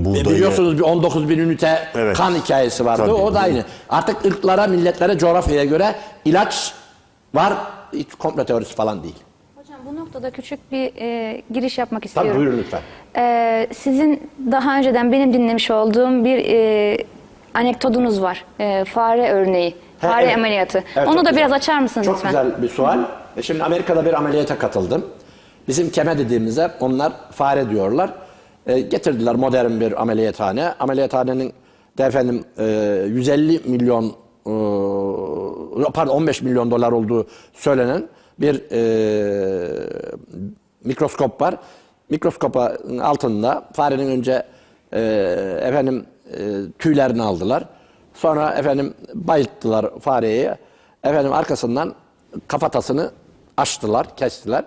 E buğdayı... biliyorsunuz bir 19 bin ünite Evet. kan hikayesi vardı. Tabii. O da aynı. Artık ırklara, milletlere, coğrafyaya göre ilaç var. Hiç komplo teorisi falan değil. Hocam bu noktada küçük bir e, giriş yapmak Tabii istiyorum. buyurun lütfen. E, sizin daha önceden benim dinlemiş olduğum bir e, anekdotunuz var. E, fare örneği, He, fare evet. ameliyatı. Evet, Onu çok da güzel. biraz açar mısınız Çok lütfen? güzel bir sual. E Şimdi Amerika'da bir ameliyata katıldım. Bizim keme dediğimize onlar fare diyorlar. E, getirdiler modern bir ameliyathane. Ameliyathanenin de efendim e, 150 milyon e, pardon 15 milyon dolar olduğu söylenen bir e, mikroskop var. Mikroskopun altında farenin önce e, efendim e, tüylerini aldılar. Sonra efendim bayılttılar fareyi. Efendim arkasından kafatasını açtılar, kestiler.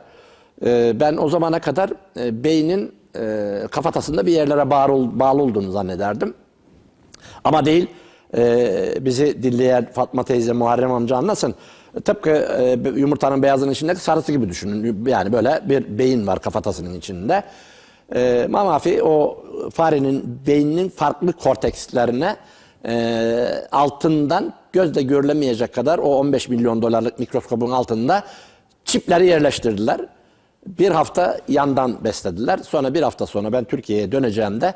E, ben o zamana kadar e, beynin e, kafatasında bir yerlere bağlı, bağlı olduğunu zannederdim. Ama değil, e, bizi dinleyen Fatma teyze, Muharrem amca anlasın. Tıpkı e, yumurtanın beyazının içindeki sarısı gibi düşünün. Yani böyle bir beyin var kafatasının içinde. E, mamafi o farenin beyninin farklı kortekslerine e, altından gözle görülemeyecek kadar o 15 milyon dolarlık mikroskopun altında çipleri yerleştirdiler. Bir hafta yandan beslediler. Sonra bir hafta sonra ben Türkiye'ye döneceğimde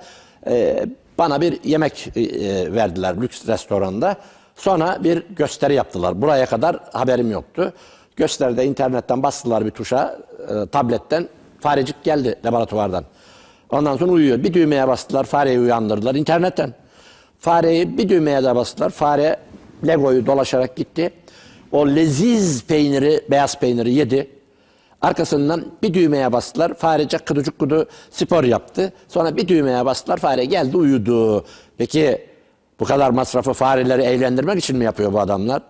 e, bana bir yemek e, verdiler lüks restoranda. Sonra bir gösteri yaptılar. Buraya kadar haberim yoktu. Gösteride internetten bastılar bir tuşa, e, tabletten. Farecik geldi laboratuvardan. Ondan sonra uyuyor. Bir düğmeye bastılar, fareyi uyandırdılar internetten. Fareyi bir düğmeye de bastılar. Fare Lego'yu dolaşarak gitti. O leziz peyniri, beyaz peyniri yedi. Arkasından bir düğmeye bastılar. Farecek kıdıcık kudu spor yaptı. Sonra bir düğmeye bastılar. Fare geldi uyudu. Peki bu kadar masrafı fareleri eğlendirmek için mi yapıyor bu adamlar?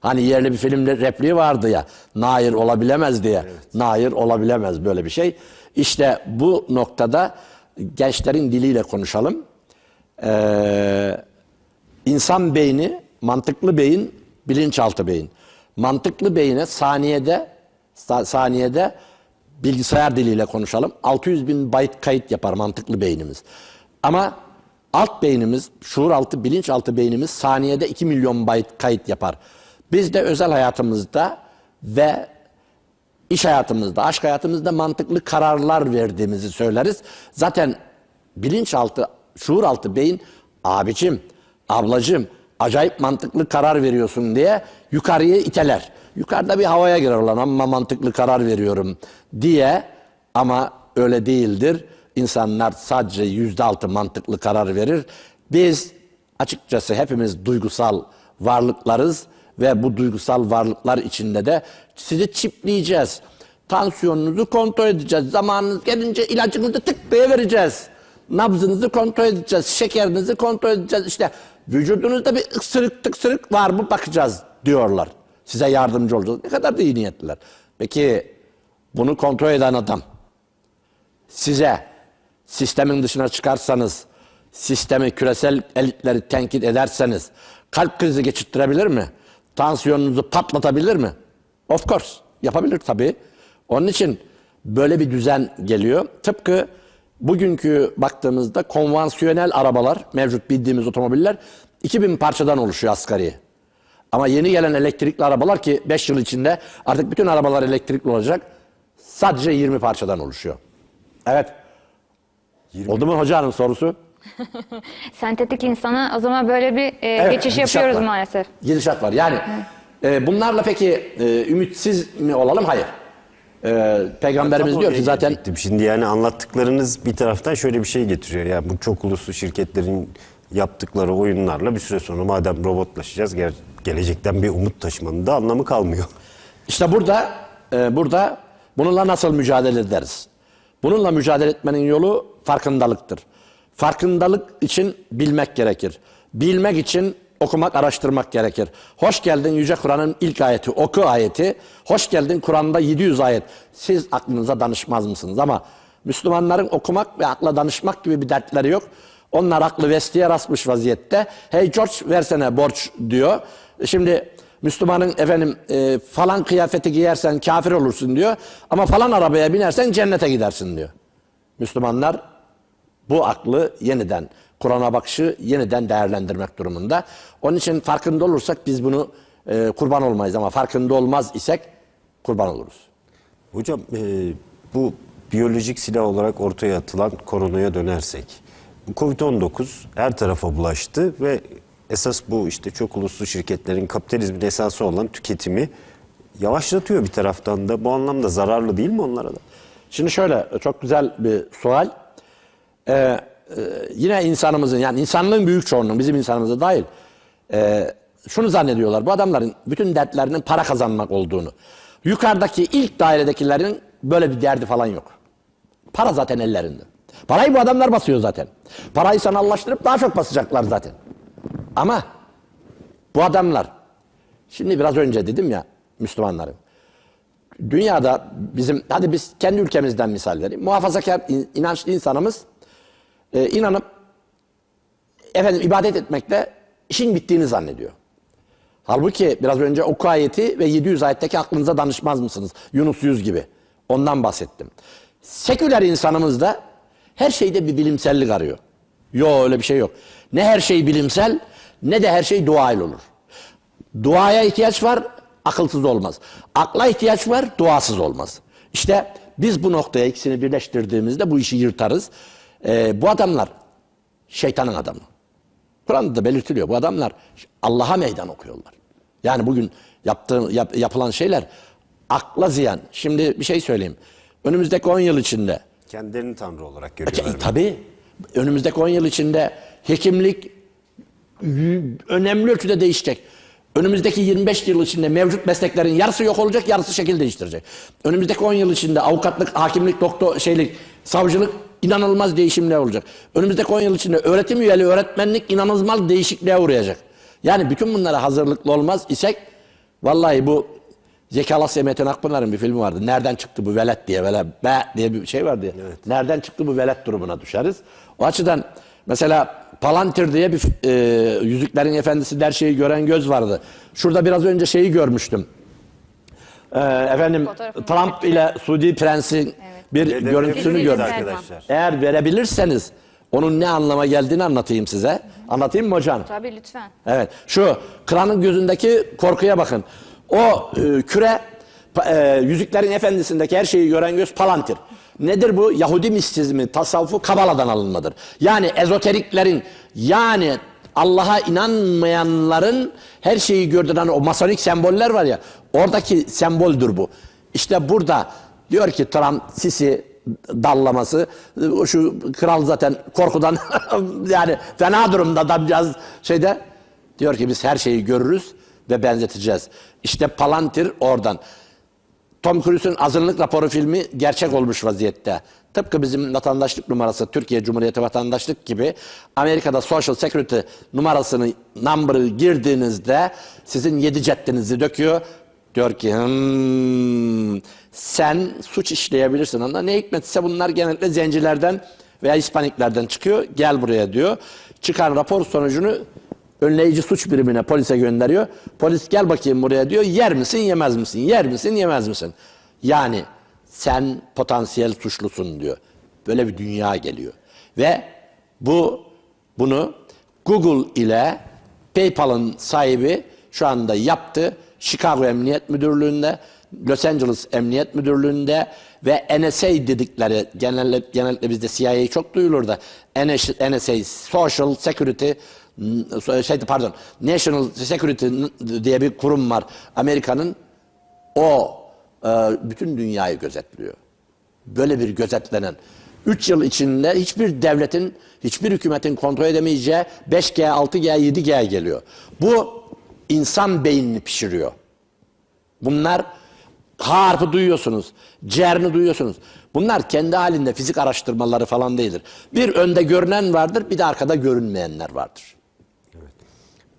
Hani yerli bir filmde repliği vardı ya. Nair olabilemez diye. Nair olabilemez böyle bir şey. İşte bu noktada gençlerin diliyle konuşalım. Ee, insan beyni, mantıklı beyin, bilinçaltı beyin. Mantıklı beyine saniyede sa- saniyede bilgisayar diliyle konuşalım. 600 bin byte kayıt yapar mantıklı beynimiz. Ama alt beynimiz, şuur altı, bilinçaltı beynimiz saniyede 2 milyon byte kayıt yapar. Biz de özel hayatımızda ve iş hayatımızda, aşk hayatımızda mantıklı kararlar verdiğimizi söyleriz. Zaten bilinçaltı, şuur altı beyin abicim, ablacım acayip mantıklı karar veriyorsun diye yukarıya iteler. Yukarıda bir havaya girer olan ama mantıklı karar veriyorum diye ama öyle değildir. İnsanlar sadece yüzde altı mantıklı karar verir. Biz açıkçası hepimiz duygusal varlıklarız ve bu duygusal varlıklar içinde de sizi çipleyeceğiz. Tansiyonunuzu kontrol edeceğiz. Zamanınız gelince ilacınızı tık diye vereceğiz. Nabzınızı kontrol edeceğiz. Şekerinizi kontrol edeceğiz. İşte vücudunuzda bir ıksırık tıksırık var mı bakacağız diyorlar. Size yardımcı olacağız. Ne kadar da iyi niyetliler. Peki bunu kontrol eden adam size sistemin dışına çıkarsanız, sistemi küresel elitleri tenkit ederseniz kalp krizi geçirttirebilir mi? Tansiyonunuzu patlatabilir mi? Of course. Yapabilir tabii. Onun için böyle bir düzen geliyor. Tıpkı bugünkü baktığımızda konvansiyonel arabalar, mevcut bildiğimiz otomobiller 2000 parçadan oluşuyor asgari. Ama yeni gelen elektrikli arabalar ki 5 yıl içinde artık bütün arabalar elektrikli olacak. Sadece 20 parçadan oluşuyor. Evet. Oldu mu hocanın sorusu? Sentetik insana o zaman böyle bir e, Evet, geçiş yapıyoruz var. maalesef. Gidişat var. Yani e, bunlarla peki e, ümitsiz mi olalım? Hayır. E, Peygamberimiz diyor ki zaten. Şimdi yani anlattıklarınız bir taraftan şöyle bir şey getiriyor. Ya bu çok uluslu şirketlerin yaptıkları oyunlarla bir süre sonra madem robotlaşacağız gel- gelecekten bir umut taşımanın da anlamı kalmıyor. işte burada e, burada bununla nasıl mücadele ederiz? Bununla mücadele etmenin yolu farkındalıktır. Farkındalık için bilmek gerekir. Bilmek için okumak, araştırmak gerekir. Hoş geldin Yüce Kur'an'ın ilk ayeti, oku ayeti. Hoş geldin Kur'an'da 700 ayet. Siz aklınıza danışmaz mısınız? Ama Müslümanların okumak ve akla danışmak gibi bir dertleri yok. Onlar aklı vestiye rasmış vaziyette. Hey George versene borç diyor. Şimdi Müslümanın efendim e, falan kıyafeti giyersen kafir olursun diyor. Ama falan arabaya binersen cennete gidersin diyor. Müslümanlar bu aklı yeniden, Kur'an'a bakışı yeniden değerlendirmek durumunda. Onun için farkında olursak biz bunu e, kurban olmayız ama farkında olmaz isek kurban oluruz. Hocam e, bu biyolojik silah olarak ortaya atılan koronaya dönersek. Bu Covid-19 her tarafa bulaştı ve esas bu işte çok uluslu şirketlerin kapitalizmin esası olan tüketimi yavaşlatıyor bir taraftan da. Bu anlamda zararlı değil mi onlara da? Şimdi şöyle çok güzel bir sual. Ee, e, yine insanımızın yani insanlığın büyük çoğunluğu bizim insanımıza dahil e, şunu zannediyorlar. Bu adamların bütün dertlerinin para kazanmak olduğunu. Yukarıdaki ilk dairedekilerin böyle bir derdi falan yok. Para zaten ellerinde. Parayı bu adamlar basıyor zaten. Parayı sanallaştırıp daha çok basacaklar zaten. Ama bu adamlar şimdi biraz önce dedim ya Müslümanların dünyada bizim hadi biz kendi ülkemizden misal vereyim. Muhafazakar in- inançlı insanımız e, inanıp efendim ibadet etmekle işin bittiğini zannediyor. Halbuki biraz önce oku ayeti ve 700 ayetteki aklınıza danışmaz mısınız? Yunus 100 gibi. Ondan bahsettim. Seküler insanımız da her şeyde bir bilimsellik arıyor. Yok öyle bir şey yok. Ne her şey bilimsel ne de her şey doğayla olur. Duaya ihtiyaç var, akılsız olmaz. Akla ihtiyaç var, duasız olmaz. İşte biz bu noktaya ikisini birleştirdiğimizde bu işi yırtarız. Ee, bu adamlar şeytanın adamı. Kur'an'da da belirtiliyor. Bu adamlar Allah'a meydan okuyorlar. Yani bugün yaptığı, yap- yapılan şeyler akla ziyan. Şimdi bir şey söyleyeyim. Önümüzdeki 10 yıl içinde Kendilerini tanrı olarak e, görüyorlar. tabii önümüzdeki 10 yıl içinde hekimlik önemli ölçüde değişecek. Önümüzdeki 25 yıl içinde mevcut mesleklerin yarısı yok olacak, yarısı şekil değiştirecek. Önümüzdeki 10 yıl içinde avukatlık, hakimlik, doktor, şeylik, savcılık inanılmaz değişimler olacak. Önümüzdeki 10 yıl içinde öğretim üyeliği, öğretmenlik inanılmaz değişikliğe uğrayacak. Yani bütün bunlara hazırlıklı olmaz isek vallahi bu Zeki Alasya Metin Akpınar'ın bir filmi vardı. Nereden çıktı bu velet diye velet be diye bir şey vardı. ya. Nereden çıktı bu velet durumuna düşeriz. O açıdan mesela Palantir diye bir e, Yüzüklerin Efendisi her şeyi gören göz vardı. Şurada biraz önce şeyi görmüştüm. Ee, efendim Fotoğrafını Trump ile Suudi Prensin bir Neden görüntüsünü gördüm. arkadaşlar. Eğer verebilirseniz onun ne anlama geldiğini anlatayım size. Anlatayım mı hocam? Tabii lütfen. Evet. Şu kıranın gözündeki korkuya bakın. O e, küre e, Yüzüklerin Efendisi'ndeki her şeyi gören göz palantir. Nedir bu? Yahudi mistizmi, tasavvufu Kabala'dan alınmadır. Yani ezoteriklerin yani Allah'a inanmayanların her şeyi gördüren o masonik semboller var ya oradaki semboldür bu. İşte burada diyor ki Trump Sisi dallaması şu kral zaten korkudan yani fena durumda adamcağız şeyde diyor ki biz her şeyi görürüz ve benzeteceğiz. İşte Palantir oradan. Tom Cruise'un azınlık raporu filmi gerçek olmuş vaziyette. Tıpkı bizim vatandaşlık numarası Türkiye Cumhuriyeti vatandaşlık gibi Amerika'da Social Security numarasını number'ı girdiğinizde sizin yedi ceddinizi döküyor. Diyor ki "Hmm, sen suç işleyebilirsin ama ne hikmetse bunlar genellikle zencilerden veya Hispaniklerden çıkıyor. Gel buraya diyor. Çıkan rapor sonucunu önleyici suç birimine polise gönderiyor. Polis gel bakayım buraya diyor. Yer misin yemez misin? Yer misin yemez misin? Yani sen potansiyel suçlusun diyor. Böyle bir dünya geliyor. Ve bu bunu Google ile PayPal'ın sahibi şu anda yaptı. Chicago Emniyet Müdürlüğü'nde, Los Angeles Emniyet Müdürlüğü'nde ve NSA dedikleri genelde, genellikle bizde CIA çok duyulur da NSA Social Security şey pardon National Security diye bir kurum var Amerika'nın o e, bütün dünyayı gözetliyor. Böyle bir gözetlenen 3 yıl içinde hiçbir devletin, hiçbir hükümetin kontrol edemeyeceği 5G, 6G, 7G geliyor. Bu insan beynini pişiriyor. Bunlar harpı duyuyorsunuz, ciğerini duyuyorsunuz. Bunlar kendi halinde fizik araştırmaları falan değildir. Bir önde görünen vardır, bir de arkada görünmeyenler vardır.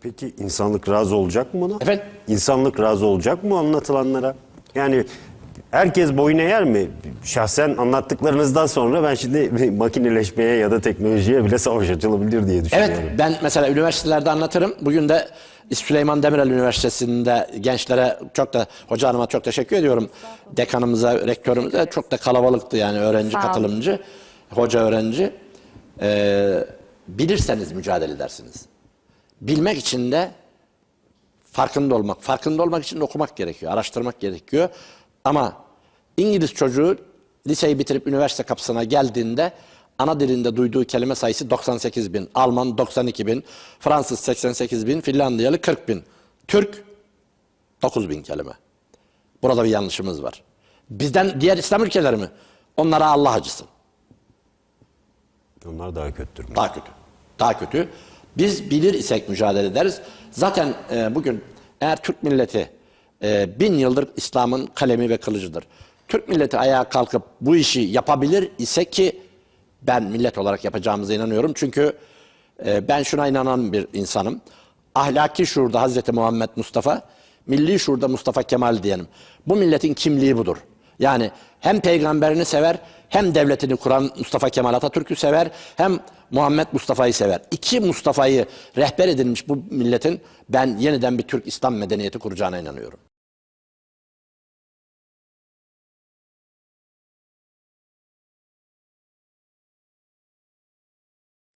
Peki insanlık razı olacak mı buna? Efendim? İnsanlık razı olacak mı anlatılanlara? Yani herkes boyun eğer mi? Şahsen anlattıklarınızdan sonra ben şimdi makineleşmeye ya da teknolojiye bile savaş açılabilir diye Evet, düşünüyorum. ben mesela üniversitelerde anlatırım. Bugün de Süleyman Demirel Üniversitesi'nde gençlere çok da hoca hanıma çok teşekkür ediyorum. Dekanımıza, rektörümüze çok da kalabalıktı yani öğrenci katılımcı, hoca öğrenci. Ee, bilirseniz mücadele edersiniz. Bilmek için de farkında olmak. Farkında olmak için okumak gerekiyor, araştırmak gerekiyor. Ama İngiliz çocuğu liseyi bitirip üniversite kapısına geldiğinde ana dilinde duyduğu kelime sayısı 98 bin. Alman 92 bin, Fransız 88 bin, Finlandiyalı 40 bin. Türk 9 bin kelime. Burada bir yanlışımız var. Bizden diğer İslam ülkeleri mi? Onlara Allah acısın. Onlar daha kötüdür. Daha kötü. Daha kötü. Biz bilir isek mücadele ederiz. Zaten e, bugün eğer Türk milleti e, bin yıldır İslam'ın kalemi ve kılıcıdır. Türk milleti ayağa kalkıp bu işi yapabilir ise ki ben millet olarak yapacağımıza inanıyorum. Çünkü e, ben şuna inanan bir insanım. Ahlaki şuurda Hazreti Muhammed Mustafa, milli şuurda Mustafa Kemal diyelim. Bu milletin kimliği budur. Yani hem peygamberini sever hem devletini kuran Mustafa Kemal Atatürk'ü sever hem Muhammed Mustafa'yı sever. İki Mustafa'yı rehber edilmiş bu milletin ben yeniden bir Türk İslam medeniyeti kuracağına inanıyorum.